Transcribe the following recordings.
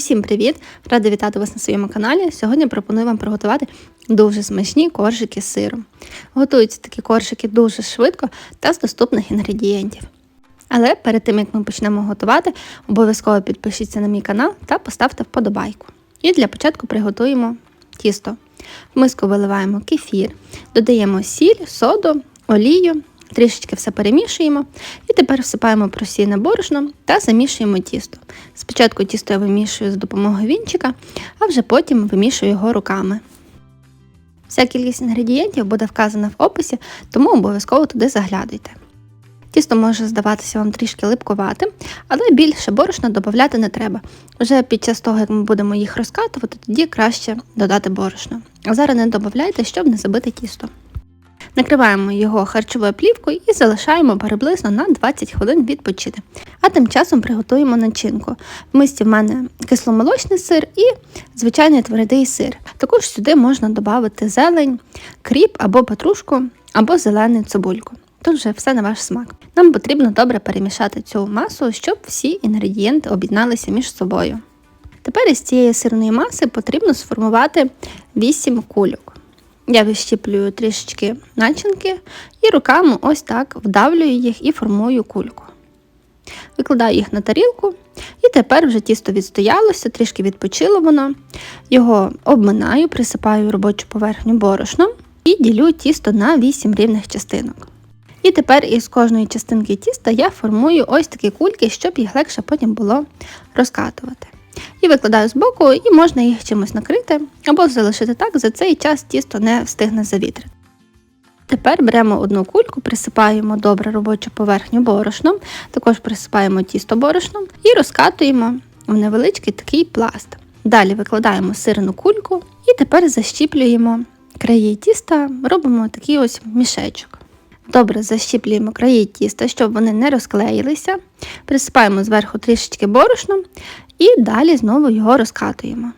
Усім привіт! Рада вітати вас на своєму каналі. Сьогодні пропоную вам приготувати дуже смачні коржики з сиром. Готуються такі коржики дуже швидко та з доступних інгредієнтів. Але перед тим як ми почнемо готувати, обов'язково підпишіться на мій канал та поставте вподобайку. І для початку приготуємо тісто. В миску виливаємо кефір, додаємо сіль, соду, олію, трішечки все перемішуємо і тепер всипаємо просійне борошно та замішуємо тісто. Спочатку тісто я вимішую за допомогою вінчика, а вже потім вимішую його руками. Вся кількість інгредієнтів буде вказана в описі, тому обов'язково туди заглядуйте. Тісто може здаватися вам трішки липкуватим, але більше борошна додати не треба. Вже під час того, як ми будемо їх розкатувати, тоді краще додати борошно. А зараз не додавайте, щоб не забити тісто. Накриваємо його харчовою плівкою і залишаємо приблизно на 20 хвилин відпочити. А тим часом приготуємо начинку. В мисці в мене кисломолочний сир і звичайний твердий сир. Також сюди можна додати зелень, кріп або петрушку, або зелену цибульку. Тут вже все на ваш смак. Нам потрібно добре перемішати цю масу, щоб всі інгредієнти об'єдналися між собою. Тепер із цієї сирної маси потрібно сформувати 8 кульок. Я вищіплюю трішечки начинки і руками ось так вдавлюю їх і формую кульку. Викладаю їх на тарілку, і тепер вже тісто відстоялося, трішки відпочило воно. Його обминаю, присипаю робочу поверхню борошном і ділю тісто на 8 рівних частинок. І тепер із кожної частинки тіста я формую ось такі кульки, щоб їх легше потім було розкатувати. І викладаю з боку, і можна їх чимось накрити або залишити так, за цей час тісто не встигне завітрити. Тепер беремо одну кульку, присипаємо добре робочу поверхню борошном, також присипаємо тісто борошном і розкатуємо в невеличкий такий пласт. Далі викладаємо сирну кульку і тепер защіплюємо краї тіста, робимо такий ось мішечок. Добре защіплюємо краї тіста, щоб вони не розклеїлися, присипаємо зверху трішечки борошном і далі знову його розкатуємо.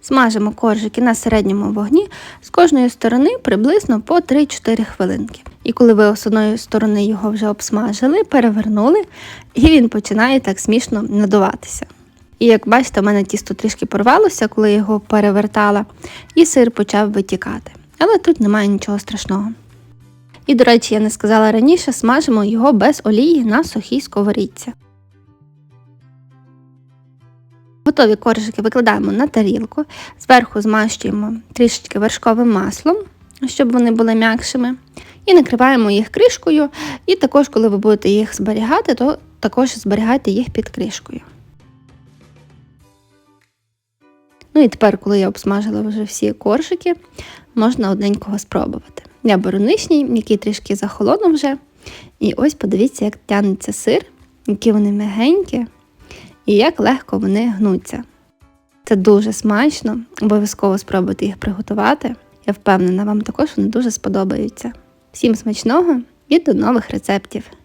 Смажимо коржики на середньому вогні з кожної сторони приблизно по 3-4 хвилинки. І коли ви з одної сторони його вже обсмажили, перевернули, і він починає так смішно надуватися. І як бачите, у мене тісто трішки порвалося, коли я його перевертала, і сир почав витікати. Але тут немає нічого страшного. І, до речі, я не сказала раніше, смажимо його без олії на сухій сковорідці. Готові коржики викладаємо на тарілку, зверху змащуємо трішечки вершковим маслом, щоб вони були м'якшими. І накриваємо їх кришкою. І також, коли ви будете їх зберігати, то також зберігайте їх під кришкою. Ну і тепер, коли я обсмажила вже всі коржики, можна одненького спробувати. Я беру нижній, який трішки захолонув вже. І ось подивіться, як тягнеться сир, які вони мягенькі і як легко вони гнуться. Це дуже смачно, обов'язково спробуйте їх приготувати. Я впевнена, вам також вони дуже сподобаються. Всім смачного і до нових рецептів!